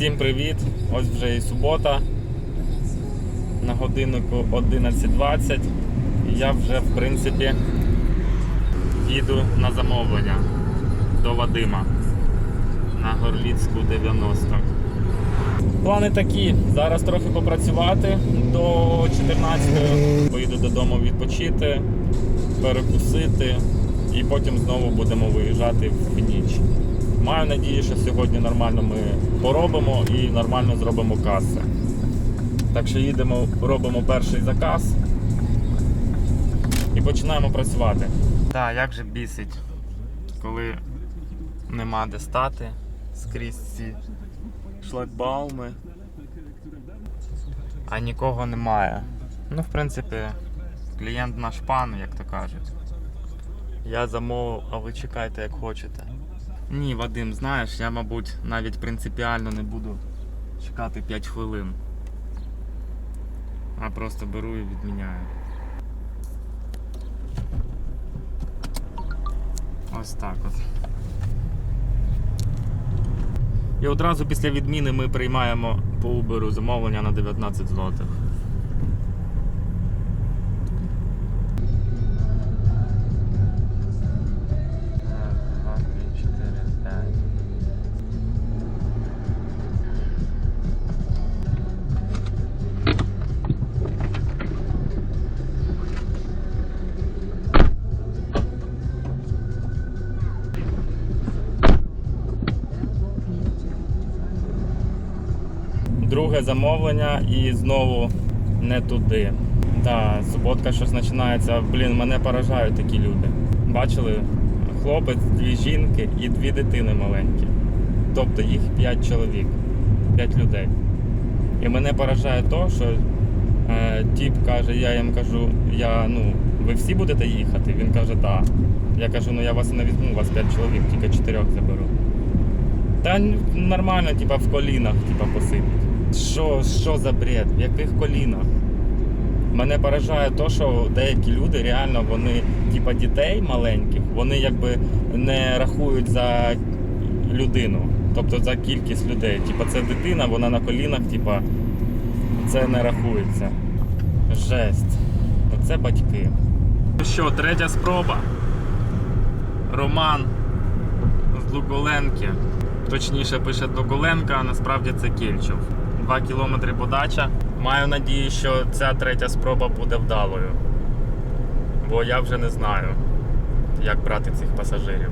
Всім привіт! Ось вже і субота. На годиннику 11.20. І я вже, в принципі, їду на замовлення до Вадима на Горліцьку 90. Плани такі. Зараз трохи попрацювати до 14-ї. Поїду додому відпочити, перекусити і потім знову будемо виїжджати в ніч. Маю надію, що сьогодні нормально ми поробимо і нормально зробимо каси. Так що їдемо, робимо перший заказ і починаємо працювати. Так, як же бісить, коли нема де стати скрізь ці шлагбауми, а нікого немає. Ну, в принципі, клієнт наш пан, як то кажуть. Я замовив, а ви чекайте, як хочете. Ні, Вадим, знаєш, я, мабуть, навіть принципіально не буду чекати 5 хвилин. А просто беру і відміняю. Ось так от. І одразу після відміни ми приймаємо по Uber замовлення на 19 злотих. Замовлення і знову не туди. Так, суботка щось починається. Блін, мене поражають такі люди. Бачили? Хлопець, дві жінки і дві дитини маленькі. Тобто їх п'ять чоловік, п'ять людей. І мене поражає то, що е, тіп каже, я їм кажу, я, ну, ви всі будете їхати? Він каже, так. Я кажу, ну я вас не візьму, у вас п'ять чоловік, тільки чотирьох заберу. Та нормально, типа в колінах, типа посидіть. Що, що за бред? В яких колінах? Мене поражає то, що деякі люди реально вони, типа дітей маленьких, вони якби не рахують за людину, тобто за кількість людей. Типа це дитина, вона на колінах, типа це не рахується. Жесть. Оце батьки. Ну що, третя спроба. Роман з Луголенки. Точніше пише Доголенка, а насправді це Кільчов. Два кілометри подача. Маю надію, що ця третя спроба буде вдалою. Бо я вже не знаю, як брати цих пасажирів.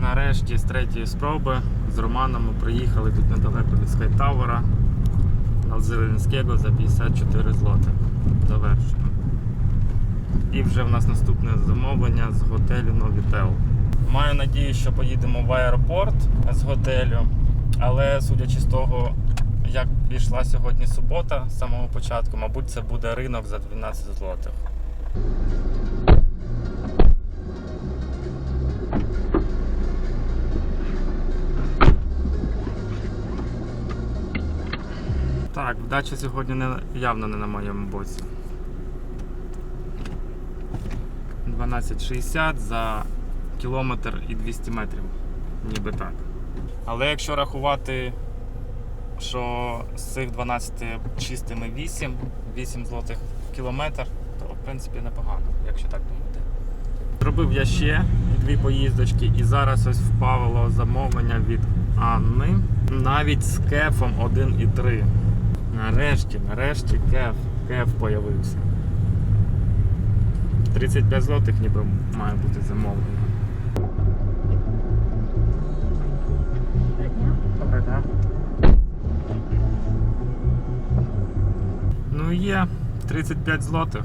Нарешті з третьої спроби з Романом ми приїхали тут недалеко від Скайтавера на Зеленського за 54 злотих. Завершено. І вже в нас наступне замовлення з готелю Новітел. Маю надію, що поїдемо в аеропорт з готелю, але судячи з того, як пішла сьогодні субота з самого початку, мабуть, це буде ринок за 12 злотих. Так, вдача сьогодні не, явно не на моєму боці. 12,60 за кілометр і 200 метрів. Ніби так. Але якщо рахувати, що з цих 12 чистими 8, 8 злотих кілометр, то в принципі непогано, якщо так думати. Зробив я ще дві поїздочки і зараз ось впавило замовлення від Анни. Навіть з кефом 1,3. Нарешті, нарешті кеф, кеф появився. 35 злотих ніби має бути замовлено. Ну є 35 злотих.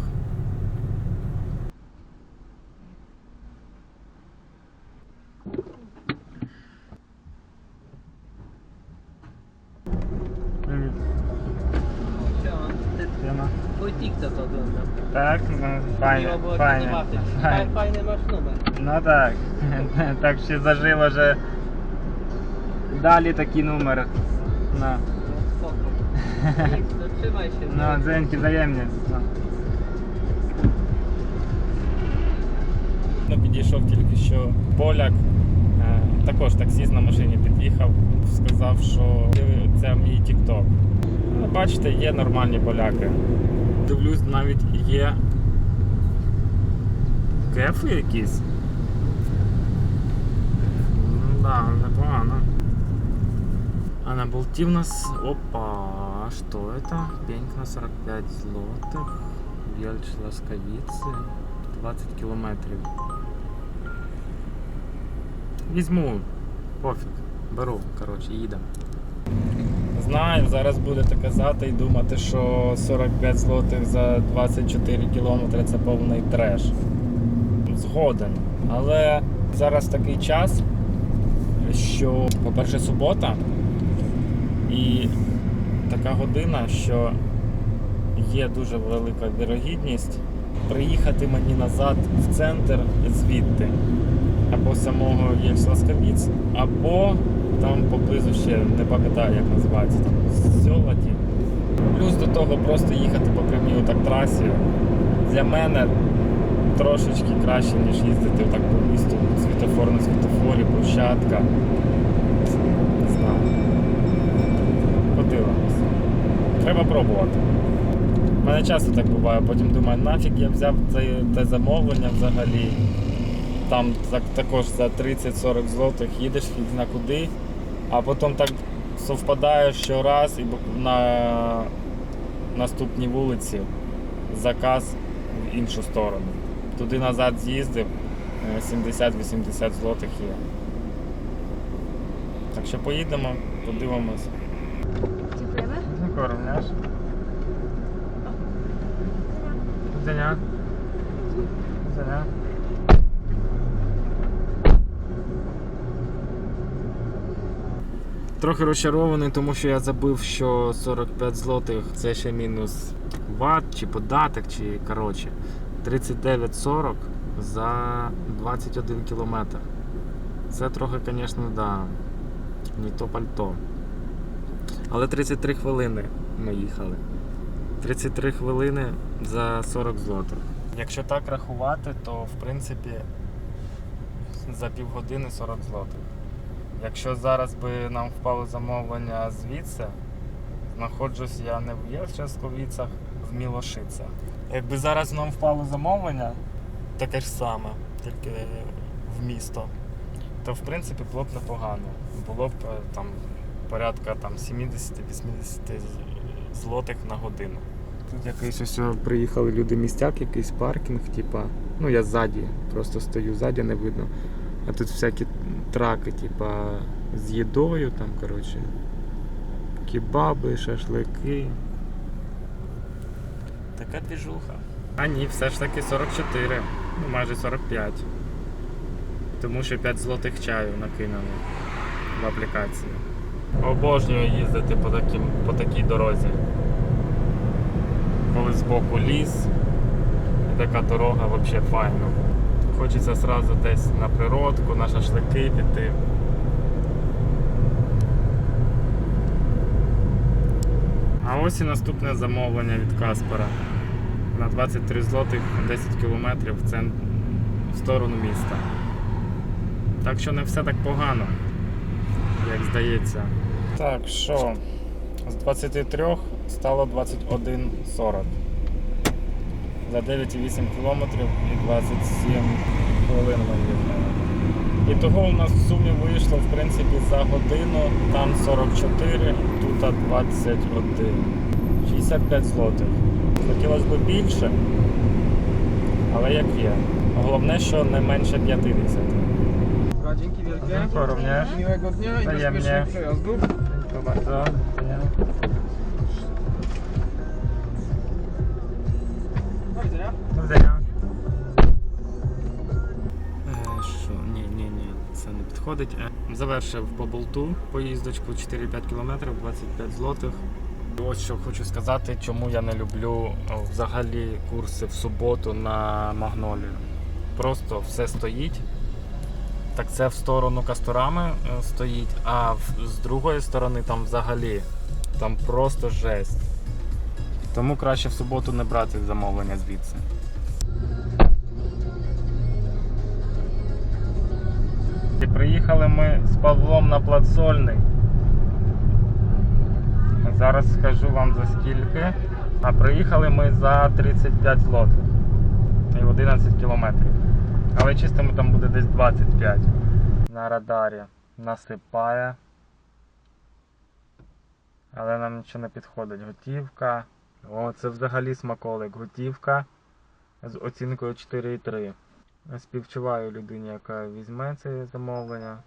Siema. Wojtikca to ogląda. Tak, no fajnie, Miło było fajnie, cię zobaczyć. fajnie. Fajny, fajny masz numer. No tak, tak się zażyło, że dali taki numer. No. No spoko. No, trzymaj się. No, dzięki, wzajemnie. Ну, підійшов тільки що поляк, е, також таксіст на машині під'їхав, сказав, що це мій тік-ток. Ну, Бачите, є нормальні поляки. Дивлюсь, навіть є кефи якісь. Ну, да, непогано. А на болті у нас. Опа, что это? Пеньк на 45 злотих. Вельч Ласковиці. 20 кілометрів. Візьму. Пофіг. Беру, коротше, їдемо. Знаю, зараз будете казати і думати, що 45 злотих за 24 кілометри це повний треш. Згоден. Але зараз такий час, що, по-перше, субота. І така година, що є дуже велика вірогідність приїхати мені назад в центр звідти. Або самого Єльсласкавіць, або там поблизу ще не пам'ятаю, як називається, там Зьолоті. Плюс до того просто їхати по прямій отак трасі. Для мене трошечки краще, ніж їздити отак по місту, світофор на світофорі, площадка. Не знаю. Подивимось. Треба пробувати. У мене часто так буває, потім думаю, нафіг я взяв це, те замовлення взагалі. Там так, також за 30-40 злотих їдеш фіг зна куди, а потім так совпадає, що раз і на наступній вулиці заказ в іншу сторону. Туди назад з'їздив, е, 70-80 злотих є. Так що поїдемо, подивимось. Dziękujemy. Dziękuję również. Do widzenia. Do widzenia. Трохи розчарований, тому що я забив, що 45 злотих це ще мінус ват, чи податок, чи коротше 39,40 за 21 кілометр. Це трохи, звісно, да, не то пальто. Але 33 хвилини ми їхали. 33 хвилини за 40 злотих. Якщо так рахувати, то в принципі за півгодини 40 злотих. Якщо зараз би нам впало замовлення звідси, знаходжусь я не в Євческовіцях, в Мілошицях. Якби зараз нам впало замовлення, таке ж саме, тільки в місто, то в принципі було б непогано. Було б е, там порядка там 70-80 злотих на годину. Тут якийсь ось приїхали люди містяк, якийсь паркінг, типа. Ну я ззаді, просто стою ззаді, не видно. А тут всякі траки, типа, з їдою, там, коротше, кебаби, шашлики. Така двіжуха. А ні, все ж таки 44, ну майже 45. Тому що 5 злотих чаю накинули в аплікації. Обожнюю їздити по, таким, по такій дорозі. Коли збоку ліс, і така дорога взагалі файно. Хочеться одразу десь на природку, на шашлики піти. А ось і наступне замовлення від Каспера. На 23 злотих 10 кілометрів в, цен... в сторону міста. Так що не все так погано, як здається. Так, що? З 23 стало 21.40. За 9,8 кілометрів і 27 хвилин. І того у нас в сумі вийшло в принципі за годину, там 44, тут 21. 65 злотих. Хотілося б більше, але як є. Головне, що не менше 50. Dobra, dzięki wielkie. Dziękuję również. Miłego dnia i bezpiecznych przejazdów. Dziękuję bardzo. Підходить. Е, Завершив по болту поїздочку 4-5 кілометрів, 25 злотих. І Ось що хочу сказати, чому я не люблю взагалі курси в суботу на Магнолію. Просто все стоїть. Так це в сторону Касторами е, стоїть, а з другої сторони там взагалі Там просто жесть. Тому краще в суботу не брати замовлення звідси. Приїхали ми з Павлом на Плацольний. Зараз скажу вам за скільки. А приїхали ми за 35 злотих і 11 кілометрів. Але чистимо там буде десь 25 на радарі. Насипає. Але нам нічого не підходить. Готівка. О, це взагалі смаколик. Готівка з оцінкою 4,3. Співчуваю людині, яка візьме це замовлення.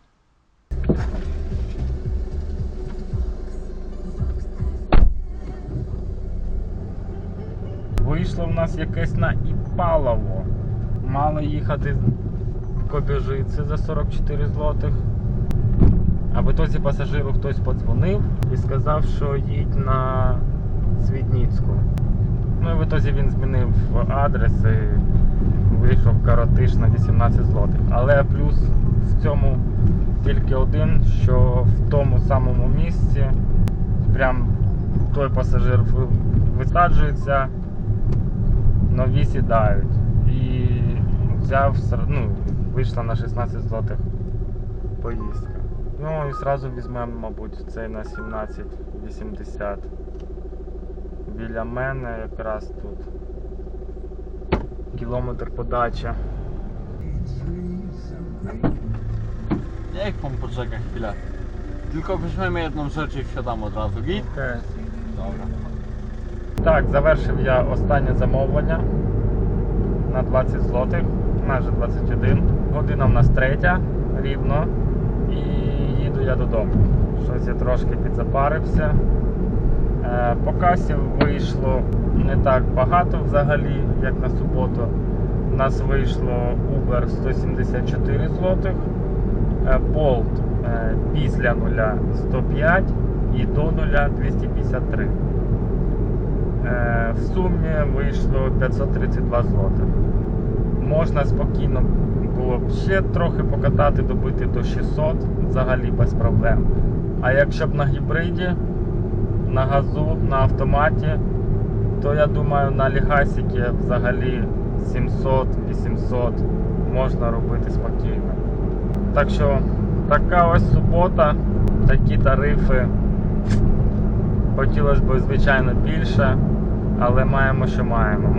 Вийшло в нас якесь на Іпалово. Мало їхати в Кобіжиці за 44 злотих. А в ітозі пасажиру хтось подзвонив і сказав, що їдь на Свідніцьку. Ну і в ітозі він змінив адрес і вийшов коротиш на 18 злотих. Але плюс в цьому тільки один, що в тому самому місці прям той пасажир висаджується, нові сідають. І взяв, ну, вийшла на 16 злотих поїздка. Ну і зразу візьмемо, мабуть, цей на 17,80. Біля мене якраз тут. Кілометр podача. Niech pan poczeka chwilę. Tylko weźmiemy jedną rzecz i wsiadamy od razu. Git? Окей. Dobra. Так, завершив я останнє замовлення на 20 злотих, майже 21. Година в нас третя, рівно. І їду я додому. Щось я трошки підзапарився. Е, По касі вийшло не так багато взагалі, як на суботу. У нас вийшло Uber 174 злотих, е, Bolt е, після нуля 105 і до нуля 253. Е, В сумі вийшло 532 злотих. Можна спокійно було б ще трохи покатати, добити до 600 взагалі без проблем. А якщо б на гібриді, на газу, на автоматі, то я думаю на лігасіки взагалі 700-800 можна робити спокійно. Так що така ось субота, такі тарифи. Хотілося б, звичайно, більше, але маємо, що маємо.